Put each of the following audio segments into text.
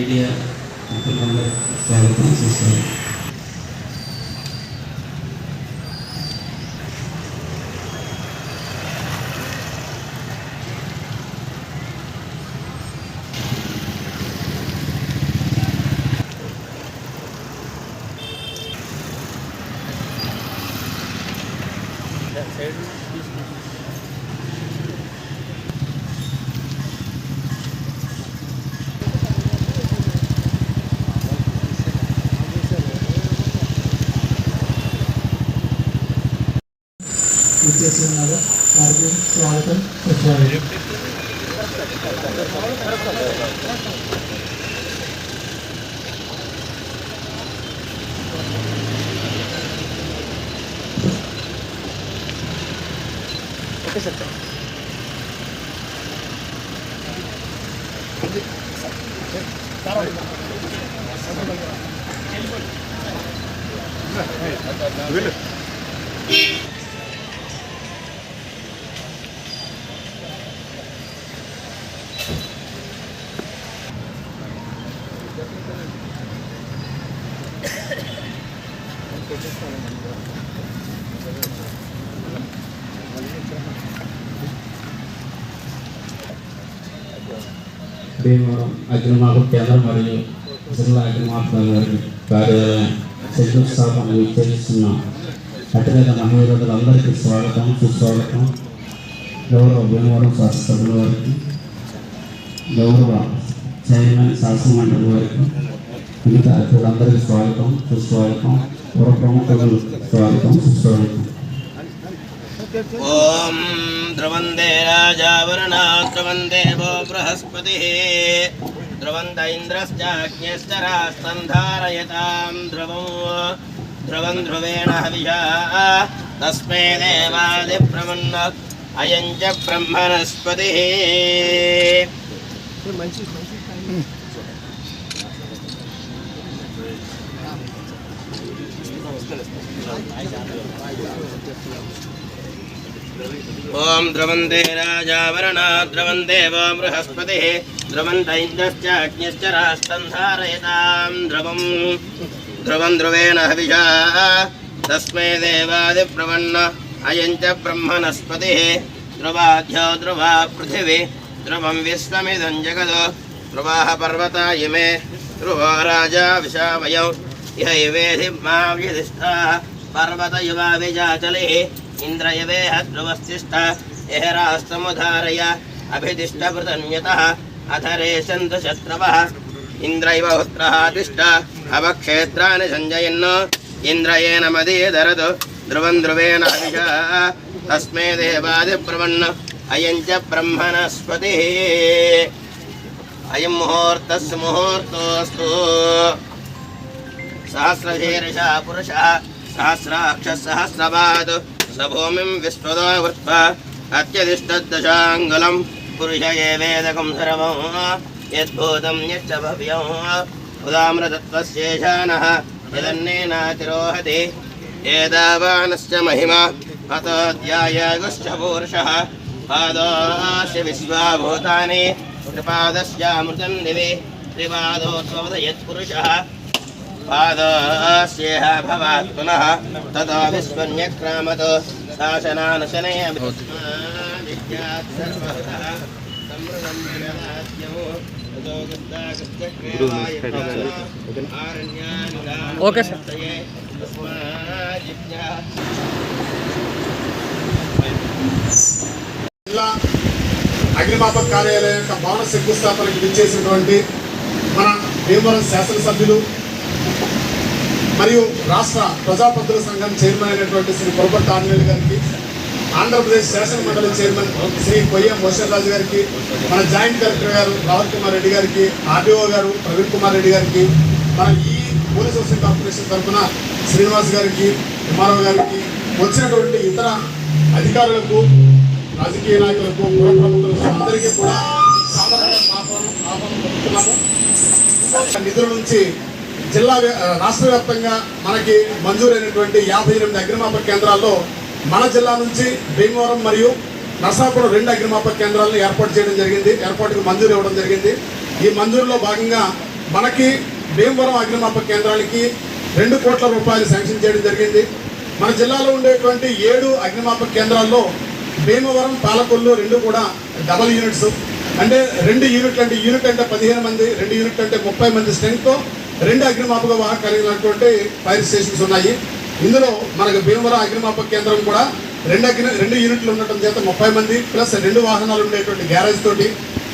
Media మిత్రులందరికీ స్వాగతం చేస్తాను విచ్చేసి 하여튼 고생하셨습니다. మాకు కేంద్ర మరియు జిల్లా అగ్నిమాపణ కార్యాలయం శంకుస్థాపన విచ్చేస్తున్న అతిరేక మహిళలందరికీ స్వాగతం సుస్వాగతం. గౌరవ భీమవరం శాసనసభ్యుల వారికి గౌరవ చైర్మన్ శాసనమండలి వారికి మిగతా అతిథులందరికీ స్వాగతం సుస్వాగతం. పూర్వ ప్రముఖులు స్వాగతం సుస్వాగతం. ఓం ద్రవందే రాజావరణా ద్రవందే బృహస్పతి. ध्रुवन्त इन्द्रश्चाज्ञश्च रास्तम् धारयतां ध्रुवं। ध्रुवं ध्रुवेण हविषा। तस्मै देवादिप्रमन्न। अयं च ब्रह्मणस्पतिः। ॐ ध्रुवन्ते राजावरणा ध्रुवन्ते वो बृहस्पतिः ध्रुवन्त इन्द्रश्च अग्निश्च राष्ट्रं धारयतां ध्रुवम् ध्रुवं ध्रुवेण हविषा तस्मै देवादिप्रवन्न अयं च ब्रह्मणस्पतिः ध्रुवाध्यो ध्रुवा पृथिवी ध्रुवं विश्वमिदं जगदो ध्रुवाः पर्वता इमे ध्रुवो राजा विशावयौ इहैवेधि मा व्यधिष्ठाः पर्वत युवा विजाचलिः इन्द्रयवेह ध्रुवस्तिष्ठ यः राष्ट्रमुधारय अभिदिष्टभृतन्यतः अथरे सन्तु शत्रवः इन्द्रैव पुत्रः तिष्ठ अवक्षेत्राणि सञ्जयन् इन्द्रयेण मदीयधरतु ध्रुवं ध्रुवेण हविषा तस्मै देवादिप्रवन्न अयं च ब्रह्मणस्पतिः अयं मुहूर्तस्य मुहूर्तोऽस्तु सहस्रशीर्षः पुरुषः सहस्राक्षः सहस्रपात् स भूमिं विश्वतो वृत्वा अत्यधिष्ठद्दशाङ्गुलं पुरुष एवेदकं सर्वं यद्भूतं यच्च भव्यं उदामृतत्वस्येषानः यदन्नेनातिरोहति एतावानश्च महिमा हतोऽध्यायगुश्च पूरुषः पादोऽस्य विश्वाभूतानि त्रिपादस्यामृतं दिवि त्रिपादोत्वदयत्पुरुषः पादस्येह भवात् पुनः ततो विस्मन्यक्रामत् शासनानशने ఓకే సార్ జిల్లా అగ్నిమాపక కార్యాలయం యొక్క భవన శంకుస్థాపనకి విచ్చేసినటువంటి మన భీమవరం శాసనసభ్యులు మరియు రాష్ట్ర ప్రజాపతుల సంఘం చైర్మన్ అయినటువంటి శ్రీ పొరపట్టు ఆంజనేయులు గారికి ఆంధ్రప్రదేశ్ శాసనమండలి చైర్మన్ శ్రీ కొయ్యం మోషన్ గారికి మన జాయింట్ కలెక్టర్ గారు రాహుల్ కుమార్ రెడ్డి గారికి ఆర్డీఓ గారు ప్రవీణ్ కుమార్ రెడ్డి గారికి మన ఈ పోలీస్ హౌసింగ్ కార్పొరేషన్ తరఫున శ్రీనివాస్ గారికి కుమారావు గారికి వచ్చినటువంటి ఇతర అధికారులకు రాజకీయ నాయకులకు పుర ప్రముఖులకు అందరికీ కూడా సాధారణ నిధుల నుంచి జిల్లా వ్య- రాష్ట్ర వ్యాప్తంగా మనకి మంజూరైనటువంటి యాభై ఎనిమిది అగ్నిమాపక కేంద్రాల్లో మన జిల్లా నుంచి భీమవరం మరియు నర్సాపురం రెండు అగ్నిమాపక కేంద్రాలను ఏర్పాటు చేయడం జరిగింది. ఏర్పాటుకు మంజూరు ఇవ్వడం జరిగింది. ఈ మంజూరులో భాగంగా మనకి భీమవరం అగ్నిమాపక కేంద్రానికి రెండు కోట్ల రూపాయలు శాంక్షన్ చేయడం జరిగింది. మన జిల్లాలో ఉండేటువంటి ఏడు అగ్నిమాపక కేంద్రాల్లో భీమవరం పాలకొల్లు రెండు కూడా డబల్ యూనిట్స్. అంటే రెండు యూనిట్లు అంటే యూనిట్ అంటే పదిహేను మంది రెండు యూనిట్లు అంటే ముప్పై మంది స్ట్రెంగ్తో రెండు అగ్నిమాపక వాహనం కలిగినటువంటి ఫైర్ స్టేషన్స్ ఉన్నాయి. ఇందులో మనకు భీమవరం అగ్నిమాపక కేంద్రం కూడా రెండు అగ్ని రెండు యూనిట్లు ఉండటం చేత ముప్పై మంది ప్లస్ రెండు వాహనాలు ఉండేటువంటి గ్యారేజ్ తోటి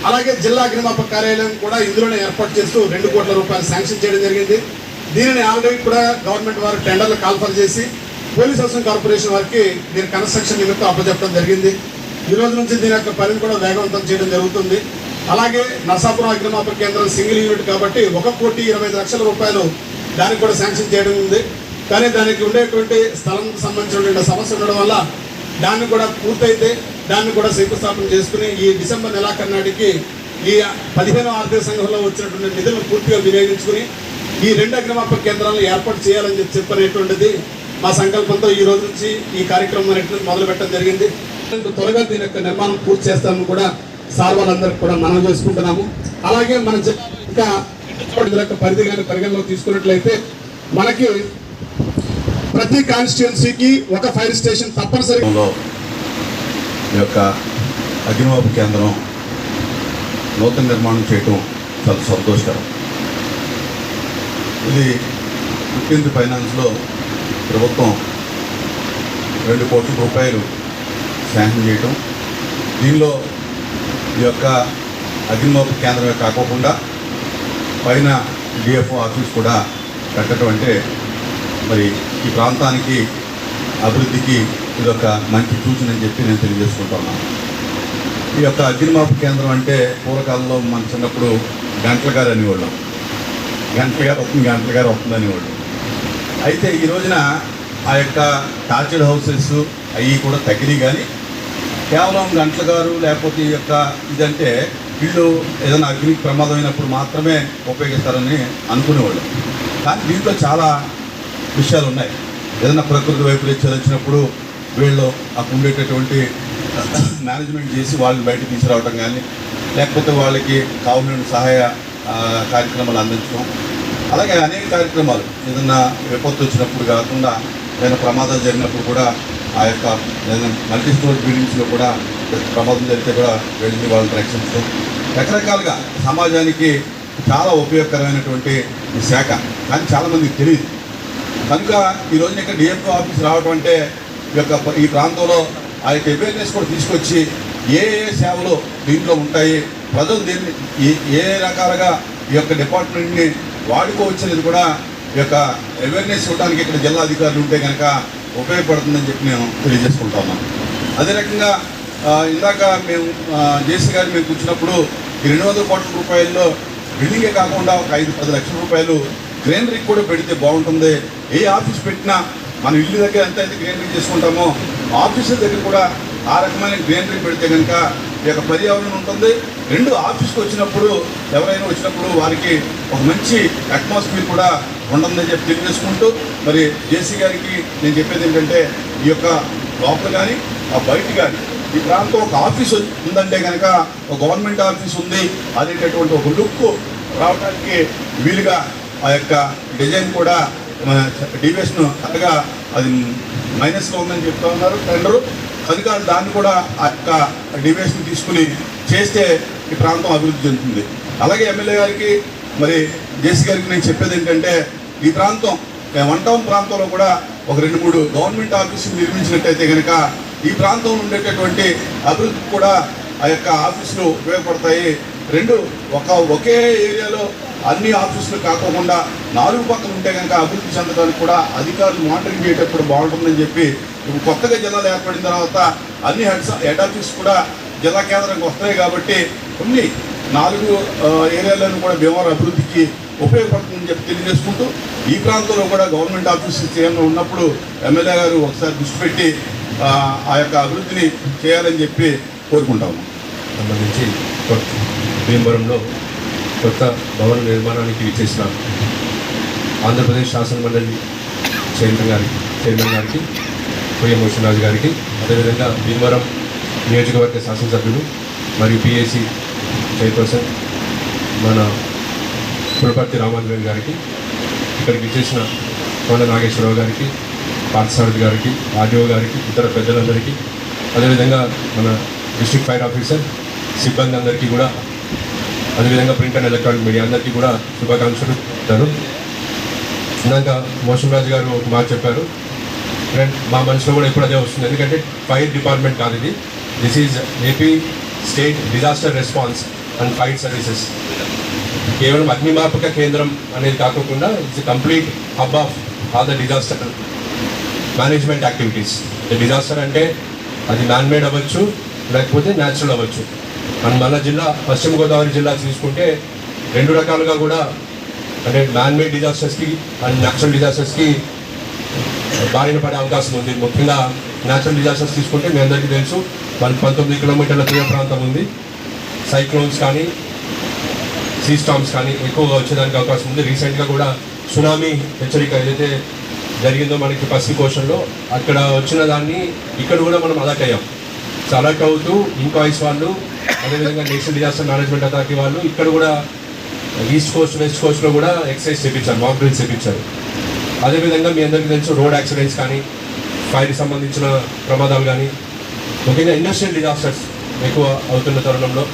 అలాగే జిల్లా అగ్నిమాపక కార్యాలయం కూడా ఇందులోనే ఏర్పాటు చేస్తూ రెండు కోట్ల రూపాయలు శాంక్షన్ చేయడం జరిగింది. దీనిని ఆల్రెడీ కూడా గవర్నమెంట్ వారు టెండర్లు కాల్ఫర్ చేసి పోలీస్ హౌసింగ్ కార్పొరేషన్ వారికి దీని కన్స్ట్రక్షన్ నిమిత్తం అప్పచెప్పడం జరిగింది. ఈ రోజు నుంచి దీని యొక్క పనిని కూడా వేగవంతం చేయడం జరుగుతుంది. అలాగే నర్సాపురం అగ్నిమాపక కేంద్రం సింగిల్ యూనిట్ కాబట్టి ఒక కోటి ఇరవై లక్షల రూపాయలు దానికి కూడా శాంక్షన్ చేయడం ఉంది. కానీ దానికి ఉండేటువంటి స్థలంకి సంబంధించినటువంటి సమస్య ఉండడం వల్ల దాన్ని కూడా పూర్తయితే దాన్ని కూడా శంకుస్థాపన చేసుకుని ఈ డిసెంబర్ నెలాఖరు నాటికి ఈ పదిహేను ఆర్థిక సంఘంలో వచ్చినటువంటి నిధులను పూర్తిగా వినియోగించుకుని ఈ రెండు అగ్నిమాపక కేంద్రాలను ఏర్పాటు చేయాలని చెప్పి చెప్పనేటువంటిది మా సంకల్పంతో ఈ రోజు నుంచి ఈ కార్యక్రమం మొదలు పెట్టడం జరిగింది. త్వరగా దీని యొక్క నిర్మాణం పూర్తి చేస్తామని కూడా సార్ వాళ్ళందరికీ కూడా మనం చేసుకుంటున్నాము. అలాగే మన జిల్లా ఇంకా పరిధి కానీ పరిగణలోకి తీసుకున్నట్లయితే మనకి ప్రతి కాన్స్టిట్యున్సీకి ఒక ఫైర్ స్టేషన్ తప్పనిసరిగా ఈ యొక్క అగ్నిమాపు కేంద్రం నూతన నిర్మాణం చేయటం చాలా సంతోషకరం. ఇది ఫిఫ్టీన్త్ ఫైనాన్స్లో ప్రభుత్వం రెండు కోట్ల రూపాయలు శాంక్షన్ చేయటం. దీనిలో ఈ యొక్క అగ్నిమాపు కేంద్రమే కాకోకుండా పైన డిఎఫ్ఓ ఆఫీస్ కూడా కట్టడం అంటే మరి ఈ ప్రాంతానికి అభివృద్ధికి ఇది ఒక మంచి సూచన అని చెప్పి నేను తెలియజేసుకుంటున్నాను ఈ యొక్క అగ్నిమాపు కేంద్రం అంటే పూర్వకాలంలో మన చిన్నప్పుడు గంటల గారు అనేవాళ్ళం. గంటల గారు వస్తుంది గంటల గారు వస్తుంది అనేవాళ్ళు. అయితే ఈ రోజున ఆ యొక్క టార్చర్డ్ హౌసెస్ అవి కూడా తగ్గినాయి కానీ కేవలం గంటల గారు లేకపోతే ఈ యొక్క ఇదంటే వీళ్ళు ఏదైనా అగ్నికి ప్రమాదం అయినప్పుడు మాత్రమే ఉపయోగిస్తారని అనుకునేవాళ్ళు. కానీ దీంట్లో చాలా విషయాలు ఉన్నాయి. ఏదైనా ప్రకృతి వైపరీత్యాలు వచ్చినప్పుడు వీళ్ళు అక్కడ ఉండేటటువంటి మేనేజ్మెంట్ చేసి వాళ్ళని బయటకు తీసుకురావడం కానీ లేకపోతే వాళ్ళకి కావాల్సిన సహాయ కార్యక్రమాలు అందించడం. అలాగే అనేక కార్యక్రమాలు. ఏదన్నా విపత్తు వచ్చినప్పుడు కాకుండా ఏదైనా ప్రమాదాలు జరిగినప్పుడు కూడా ఆ యొక్క మల్టీ స్టోర్ బిల్డింగ్స్లో కూడా ప్రమాదం జరిగితే కూడా వెళ్ళి వాళ్ళని రక్షించడం. రకరకాలుగా సమాజానికి చాలా ఉపయోగకరమైనటువంటి ఈ శాఖ. కానీ చాలామందికి తెలియదు. కనుక ఈ రోజున ఇక్కడ డిఎఫ్ఓ ఆఫీస్ రావడం అంటే ఈ యొక్క ఈ ప్రాంతంలో ఆ యొక్క అవేర్నెస్ కూడా తీసుకొచ్చి ఏ ఏ సేవలు దీంట్లో ఉంటాయి ప్రజలు దీన్ని ఏ- ఏ రకాలుగా ఈ యొక్క డిపార్ట్మెంట్ని వాడుకోవచ్చనేది కూడా ఈ యొక్క అవేర్నెస్ ఇవ్వడానికి ఇక్కడ జిల్లా అధికారులు ఉంటే కనుక ఉపయోగపడుతుందని చెప్పి మేము తెలియజేసుకుంటా అదే రకంగా ఇందాక మేము జేసీ గారు మేము కూర్చున్నప్పుడు ఈ రెండు వందల కోట్ల రూపాయల్లో బిల్డింగే కాకుండా ఒక ఐదు పది లక్షల రూపాయలు గ్రీనరీ కూడా పెడితే బాగుంటుంది. ఏ ఆఫీస్ పెట్టినా మన ఇల్లు దగ్గర ఎంత అయితే గ్రీనరీ చేసుకుంటామో ఆఫీసుల దగ్గర కూడా ఆ రకమైన గ్రీనరీ పెడితే కనుక ఈ యొక్క పర్యావరణం ఉంటుంది. రెండు ఆఫీస్కి వచ్చినప్పుడు ఎవరైనా వచ్చినప్పుడు వారికి ఒక మంచి అట్మాస్ఫియర్ కూడా ఉంటుందని చెప్పి తెలియజేసుకుంటూ మరి జేసీ గారికి నేను చెప్పేది ఏంటంటే ఈ యొక్క లోపల కానీ ఆ బయట కానీ ఈ ప్రాంతం ఒక ఆఫీస్ ఉందంటే కనుక ఒక గవర్నమెంట్ ఆఫీస్ ఉంది అనేటటువంటి ఒక లుక్ రావడానికి వీలుగా ఆ యొక్క డిజైన్ కూడా మన డివిఎస్ను చక్కగా అది మైనస్లో ఉందని చెప్తా ఉన్నారు. టెండరు అధికారులు దాన్ని కూడా ఆ యొక్క డివేషన్ తీసుకుని చేస్తే ఈ ప్రాంతం అభివృద్ధి చెందుతుంది. అలాగే ఎమ్మెల్యే గారికి మరి జేసీ గారికి నేను చెప్పేది ఏంటంటే ఈ ప్రాంతం వన్ టౌన్ ప్రాంతంలో కూడా ఒక రెండు మూడు గవర్నమెంట్ ఆఫీసులు నిర్మించినట్టయితే కనుక ఈ ప్రాంతంలో ఉండేటటువంటి అభివృద్ధికి కూడా ఆ యొక్క ఆఫీసులు ఉపయోగపడతాయి. రెండు ఒక ఒకే ఏరియాలో అన్ని ఆఫీసులు కాకోకుండా నాలుగు పక్కలు ఉంటే కనుక అభివృద్ధి చెందడానికి కూడా అధికారులు మానిటరింగ్ చేయటప్పుడు బాగుంటుందని చెప్పి ఇప్పుడు కొత్తగా జిల్లాలు ఏర్పడిన తర్వాత అన్ని హెడ్ హెడ్ ఆఫీస్ కూడా జిల్లా కేంద్రంగా వస్తాయి కాబట్టి కొన్ని నాలుగు ఏరియాలను కూడా భీమవరం అభివృద్ధికి ఉపయోగపడుతుందని చెప్పి తెలియజేసుకుంటూ ఈ ప్రాంతంలో కూడా గవర్నమెంట్ ఆఫీస్ ఏమైనా ఉన్నప్పుడు ఎమ్మెల్యే గారు ఒకసారి దృష్టి పెట్టి ఆ, యొక్క అభివృద్ధిని చేయాలని చెప్పి కోరుకుంటాము సంబంధించి కొత్త భీమవరంలో కొత్త భవన నిర్మాణానికి విచ్చేసిన ఆంధ్రప్రదేశ్ శాసనమండలి చైర్మన్ గారికి చైర్మన్ గారికి కొయ్య మోషన్రాజు గారికి అదేవిధంగా భీమవరం నియోజకవర్గ శాసనసభ్యులు మరియు పిఏసి చైర్పర్సన్ మన పురపర్తి రామాంజన్ గారికి ఇక్కడికి ఇచ్చేసిన కొండ నాగేశ్వరరావు గారికి పార్థసారథి గారికి ఆర్డీఓ గారికి ఇతర పెద్దలందరికీ అదేవిధంగా మన డిస్ట్రిక్ట్ ఫైర్ ఆఫీసర్ సిబ్బంది అందరికీ కూడా అదేవిధంగా ప్రింట్ అండ్ ఎలక్ట్రానిక్ మీడియా అందరికీ కూడా శుభాకాంక్షలు చెప్తారు ఇందాక మోషన్ రాజు గారు ఒక మాట చెప్పారు మా మనసులో కూడా ఎప్పుడు అదే వస్తుంది. ఎందుకంటే ఫైర్ డిపార్ట్మెంట్ కాదు ఇది. This is AP state disaster response and fire services కేవలం అగ్నిమాపక కేంద్రం అనేది కాకుండా it's complete hub of all the disaster management activities disaster అంటే అది మ్యాన్మేడ్ అవ్వచ్చు లేకపోతే న్యాచురల్ అవ్వచ్చు. అండ్ మన జిల్లా పశ్చిమ గోదావరి జిల్లా తీసుకుంటే రెండు రకాలుగా కూడా అంటే మ్యాన్మేడ్ డిజాస్టర్స్కి అండ్ న్యాచురల్ డిజాస్టర్స్కి బారిన పడే అవకాశం ఉంది. ముఖ్యంగా న్యాచురల్ డిజాస్టర్స్ తీసుకుంటే మీ అందరికీ తెలుసు. మనకి పంతొమ్మిది కిలోమీటర్ల తీర ప్రాంతం ఉంది. సైక్లోన్స్ కానీ సీ స్టామ్స్ కానీ ఎక్కువగా వచ్చేదానికి అవకాశం ఉంది. రీసెంట్గా కూడా సునామీ హెచ్చరిక ఏదైతే జరిగిందో మనకి పసిఫిక్ ఓషన్లో అక్కడ వచ్చిన దాన్ని ఇక్కడ కూడా మనం అలర్ట్ అయ్యాం. సో అలర్ట్ అవుతూ ఇంక్వైస్ వాళ్ళు అదేవిధంగా నేషనల్ డిజాస్టర్ మేనేజ్మెంట్ అథారిటీ వాళ్ళు ఇక్కడ కూడా ఈస్ట్ కోస్ట్ వెస్ట్ కోస్ట్లో కూడా ఎక్సైజ్ చేయించారు మాక్ డ్రిల్స్ చేయించారు అదేవిధంగా మీ అందరికీ తెలుసు రోడ్ యాక్సిడెంట్స్ కానీ ఫైర్ సంబంధించిన ప్రమాదాలు కానీ ముఖ్యంగా ఇండస్ట్రియల్ డిజాస్టర్స్ ఎక్కువ అవుతున్న తరుణంలో.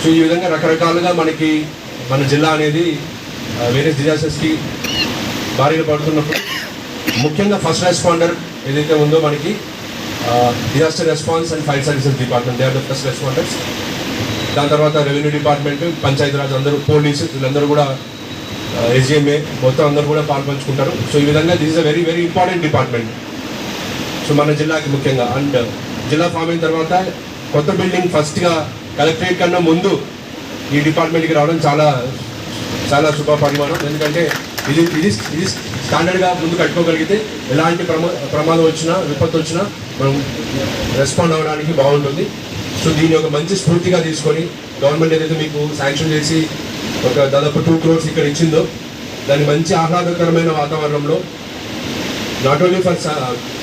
సో ఈ విధంగా రకరకాలుగా మనకి మన జిల్లా అనేది వేరే డిజాస్టర్స్కి భారీగా పడుతున్నప్పుడు ముఖ్యంగా ఫస్ట్ రెస్పాండర్ ఏదైతే ఉందో మనకి disaster response and fire services department they are the first responders దాని తర్వాత రెవెన్యూ డిపార్ట్మెంట్ పంచాయతీరాజ్ అందరూ పోలీసు వీళ్ళందరూ కూడా ఎస్జిఎంఏ మొత్తం అందరూ కూడా పాల్పంచుకుంటారు. సో ఈ విధంగా this is a very very important department so మన జిల్లాకి ముఖ్యంగా. అండ్ జిల్లా ఫామ్ అయిన తర్వాత కొత్త బిల్డింగ్ ఫస్ట్గా కలెక్టరేట్ కన్నా ముందు ఈ డిపార్ట్మెంట్కి రావడం చాలా చాలా శుభ పరిమాణం. ఎందుకంటే ఇది ఇది ఇది స్టాండర్డ్గా ముందు కట్టుకోగలిగితే ఎలాంటి ప్రమా ప్రమాదం వచ్చినా విపత్తు వచ్చినా మనం రెస్పాండ్ అవ్వడానికి బాగుంటుంది. సో దీన్ని ఒక మంచి స్ఫూర్తిగా తీసుకొని గవర్నమెంట్ ఏదైతే మీకు శాంక్షన్ చేసి ఒక దాదాపు టూ క్రోర్స్ ఇక్కడ ఇచ్చిందో. దాన్ని మంచి ఆహ్లాదకరమైన వాతావరణంలో not only for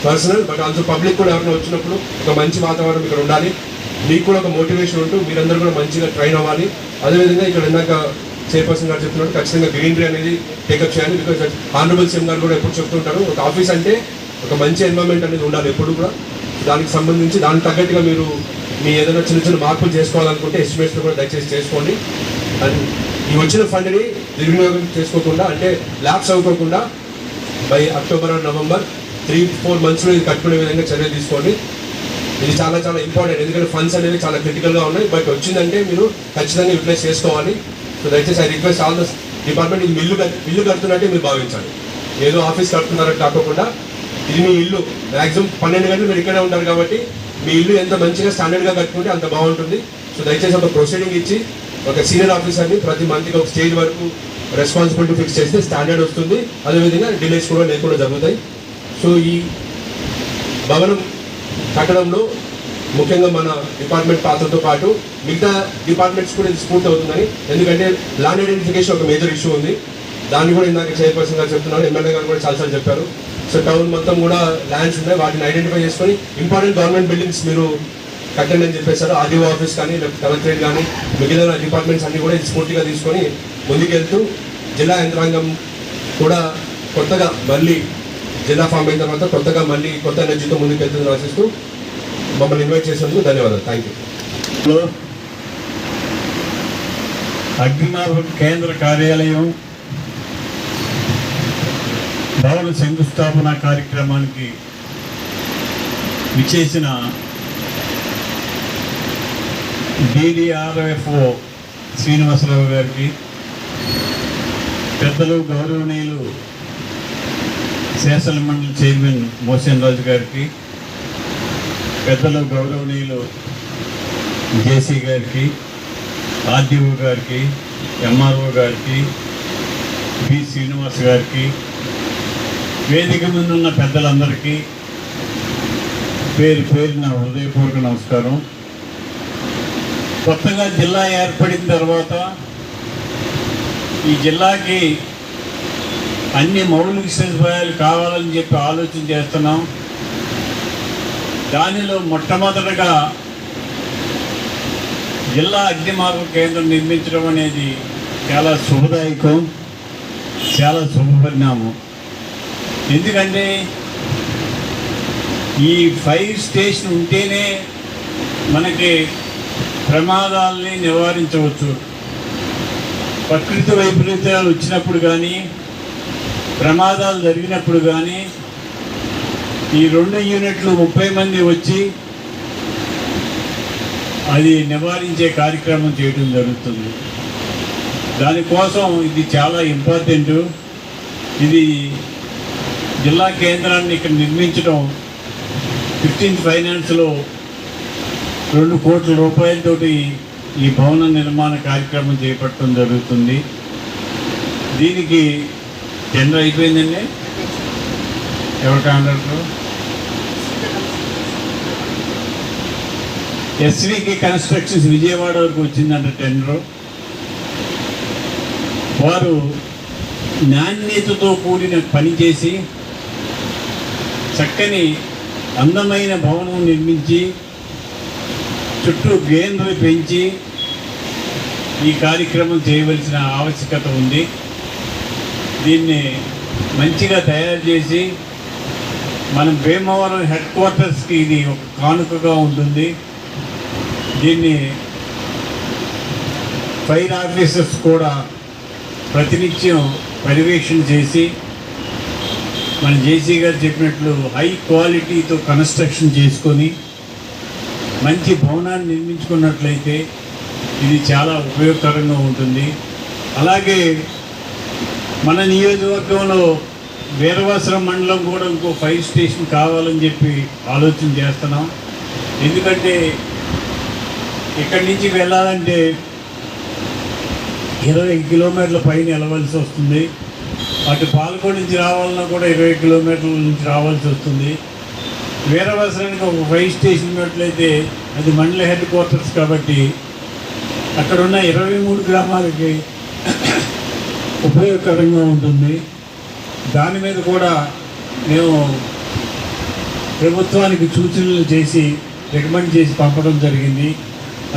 personal but also public కూడా ఎవరైనా వచ్చినప్పుడు ఒక మంచి వాతావరణం ఇక్కడ ఉండాలి. మీకు కూడా ఒక మోటివేషన్ ఉంటూ మీరందరూ కూడా మంచిగా ట్రైన్ అవ్వాలి. అదేవిధంగా ఇక్కడ ఇందాక చైర్పర్సన్ గారు చెప్తున్నారు ఖచ్చితంగా గ్రీనరీ అనేది టేకప్ చేయాలి బికాజ్ ఆనరబుల్ సీఎం గారు కూడా ఎప్పుడు చెప్తుంటారు ఒక ఆఫీస్ అంటే ఒక మంచి ఎన్వైరన్మెంట్ అనేది ఉండాలి ఎప్పుడు కూడా. దానికి సంబంధించి దానికి తగ్గట్టుగా మీరు మీ ఏదైనా చిన్న చిన్న మార్పులు చేసుకోవాలనుకుంటే ఎస్టిమేట్స్ కూడా దయచేసి చేసుకోండి. అండ్ ఈ వచ్చిన ఫండ్ని దుర్వినియోగం చేసుకోకుండా అంటే labs అవ్వకోకుండా by October and November three four మంత్స్లో ఇది కట్టుకునే విధంగా చర్య తీసుకోండి. ఇది చాలా చాలా ఇంపార్టెంట్ ఎందుకంటే ఫండ్స్ అనేవి చాలా క్రిటికల్గా ఉన్నాయి. బట్ వచ్చిందంటే మీరు ఖచ్చితంగా యూటిలైజ్ చేసుకోవాలి. సో దయచేసి I request all the department ఇది ఇల్లు కట్- ఇల్లు కడుతున్నట్టే మీరు భావించాలి. ఏదో ఆఫీస్ కడుతున్నారని కాకుండా ఇది మీ ఇల్లు. మ్యాక్సిమం పన్నెండు గంటలు మీరు ఇక్కడే ఉంటారు కాబట్టి మీ ఇల్లు ఎంత మంచిగా స్టాండర్డ్గా కట్టుకుంటే అంత బాగుంటుంది. సో దయచేసి ఒక ప్రొసీడింగ్ ఇచ్చి ఒక సీనియర్ ఆఫీసర్ని ప్రతి మంత్కి ఒక స్టేజ్ వరకు రెస్పాన్సిబిలిటీ ఫిక్స్ చేస్తే స్టాండర్డ్ వస్తుంది. అదేవిధంగా డిలేస్ కూడా లేకుండా జరుగుతాయి. సో ఈ భవనం కట్టడంలో ముఖ్యంగా మన డిపార్ట్మెంట్ పాత్రతో పాటు మిగతా డిపార్ట్మెంట్స్ కూడా ఇది స్ఫూర్తి అవుతుందని ఎందుకంటే ల్యాండ్ ఐడెంటిఫికేషన్ ఒక మేజర్ ఇష్యూ ఉంది. దాన్ని కూడా ఇందాక చైర్పర్సన్ గారు చెప్తున్నారు. ఎమ్మెల్యే గారు కూడా చాలాసార్లు చెప్పారు. సో టౌన్ మొత్తం కూడా ల్యాండ్స్ ఉన్నాయి. వాటిని ఐడెంటిఫై చేసుకొని ఇంపార్టెంట్ గవర్నమెంట్ బిల్డింగ్స్ మీరు కట్టండి అని చెప్పేశారు. ఆర్డీఓ ఆఫీస్ కానీ లేకపోతే కలెక్టరేట్ కానీ మిగిలిన డిపార్ట్మెంట్స్ అన్ని కూడా ఇది స్ఫూర్తిగా తీసుకొని ముందుకెళ్తూ జిల్లా యంత్రాంగం కూడా కొత్తగా మళ్ళీ జిల్లా ఫామ్ అయిన తర్వాత కొత్తగా మళ్ళీ కొత్త ఎనర్జీతో ముందుకెళ్తుందని ఆశిస్తూ మమ్మల్ని ఇన్వైట్ చేసినందుకు ధన్యవాదాలు. థ్యాంక్ యూ లో అగ్నిమాపక కేంద్ర కార్యాలయం భవన శంకుస్థాపన కార్యక్రమానికి విచ్చేసిన డిడిఆర్ఎఫ్ఓ శ్రీనివాసరావు గారికి పెద్దలు గౌరవనీయులు శాసన మండలి చైర్మన్ మోసన్ రాజు గారికి పెద్దలు గౌరవనీయులు జేసీ గారికి ఆర్డీఓ గారికి ఎంఆర్ఓ గారికి బి శ్రీనివాస్ గారికి వేదిక ముందున్న పెద్దలందరికీ పేరు పేరున హృదయపూర్వక నమస్కారం. కొత్తగా జిల్లా ఏర్పడిన తర్వాత ఈ జిల్లాకి అన్ని మౌలిక సదుపాయాలు కావాలని చెప్పి ఆలోచన చేస్తున్నాం. దానిలో మొట్టమొదటగా జిల్లా అగ్నిమార్గ కేంద్రం నిర్మించడం అనేది చాలా శుభదాయకం చాలా శుభపరిణామం. ఎందుకంటే ఈ ఫైర్ స్టేషన్ ఉంటేనే మనకి ప్రమాదాలని నివారించవచ్చు. ప్రకృతి వైపరీత్యాలు వచ్చినప్పుడు కానీ ప్రమాదాలు జరిగినప్పుడు కానీ ఈ రెండు యూనిట్లు ముప్పై మంది వచ్చి అది నివారించే కార్యక్రమం చేయడం జరుగుతుంది. దానికోసం ఇది చాలా ఇంపార్టెంట్. ఇది జిల్లా కేంద్రాన్ని ఇక్కడ నిర్మించడం ఫిఫ్టీన్త్ ఫైనాన్స్లో రెండు కోట్ల రూపాయలతోటి ఈ భవన నిర్మాణ కార్యక్రమం చేపట్టడం జరుగుతుంది. దీనికి టెండర్ అయిపోయిందండి? ఎవరి కాంట్రాక్టర్? ఎస్వికి కన్స్ట్రక్షన్స్ విజయవాడ వరకు వచ్చిందంట టెండర్. వారు నాణ్యతతో కూడిన పని చేసి చక్కని అందమైన భవనం నిర్మించి చుట్టూ గ్రీనరీ పెంచి ఈ కార్యక్రమం చేయవలసిన ఆవశ్యకత ఉంది. దీన్ని మంచిగా తయారు చేసి మనం భీమవరం హెడ్ క్వార్టర్స్కి ఇది ఒక కానుకగా ఉంటుంది. దీన్ని ఫైర్ ఆఫీసర్స్ కూడా ప్రతినిత్యం పర్యవేక్షణ చేసి మన జేసీ గారు చెప్పినట్లు హై క్వాలిటీతో కన్స్ట్రక్షన్ చేసుకొని మంచి భవనాన్ని నిర్మించుకున్నట్లయితే ఇది చాలా ఉపయోగకరంగా ఉంటుంది. అలాగే మన నియోజకవర్గంలో వీరవాసరం మండలం కూడా ఇంకో ఫైర్ స్టేషన్ కావాలని చెప్పి ఆలోచన చేస్తున్నాం. ఎందుకంటే ఇక్కడి నుంచి వెళ్ళాలంటే ఇరవై కిలోమీటర్ల పైన వెళ్ళవలసి వస్తుంది. అటు పాలకోడు నుంచి రావాలన్నా కూడా ఇరవై కిలోమీటర్ల నుంచి రావాల్సి వస్తుంది. వీరవాసరానికి ఒక ఫైవ్ స్టేషన్ ఉన్నట్లయితే అది మండల హెడ్ క్వార్టర్స్ కాబట్టి అక్కడ ఉన్న ఇరవై మూడు గ్రామాలకి ఉపయోగకరంగా ఉంటుంది. దాని మీద కూడా మేము ప్రభుత్వానికి సూచనలు చేసి రికమెండ్ చేసి పంపడం జరిగింది.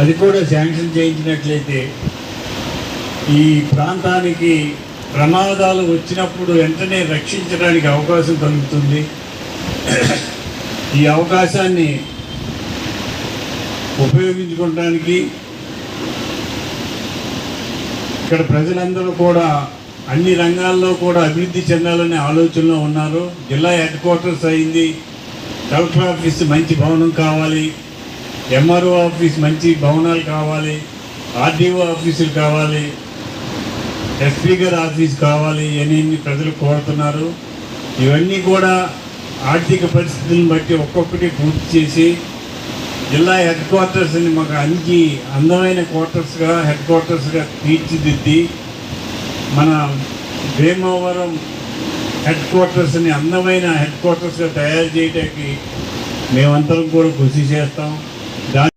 అది కూడా శాంక్షన్ చేయించినట్లయితే ఈ ప్రాంతానికి ప్రమాదాలు వచ్చినప్పుడు వెంటనే రక్షించడానికి అవకాశం కలుగుతుంది. ఈ అవకాశాన్ని ఉపయోగించుకోవడానికి ఇక్కడ ప్రజలందరూ కూడా అన్ని రంగాల్లో కూడా అభివృద్ధి చెందాలనే ఆలోచనలో ఉన్నారు. జిల్లా హెడ్ క్వార్టర్స్ అయింది. కలెక్టర్ ఆఫీస్ మంచి భవనం కావాలి. ఎంఆర్ఓ ఆఫీస్ మంచి భవనాలు కావాలి. ఆర్డీఓ ఆఫీసులు కావాలి. ఎస్పీ గారి ఆఫీస్ కావాలి అని ప్రజలు కోరుతున్నారు. ఇవన్నీ కూడా ఆర్థిక పరిస్థితులను బట్టి ఒక్కొక్కటి పూర్తి చేసి జిల్లా హెడ్ క్వార్టర్స్ని మాకు అంచి అందమైన క్వార్టర్స్గా హెడ్ క్వార్టర్స్గా తీర్చిదిద్ది మన భీమవరం హెడ్ క్వార్టర్స్ని అందమైన హెడ్ క్వార్టర్స్గా తయారు చేయడానికి మేమందరం కూడా కృషి చేస్తాం. దాని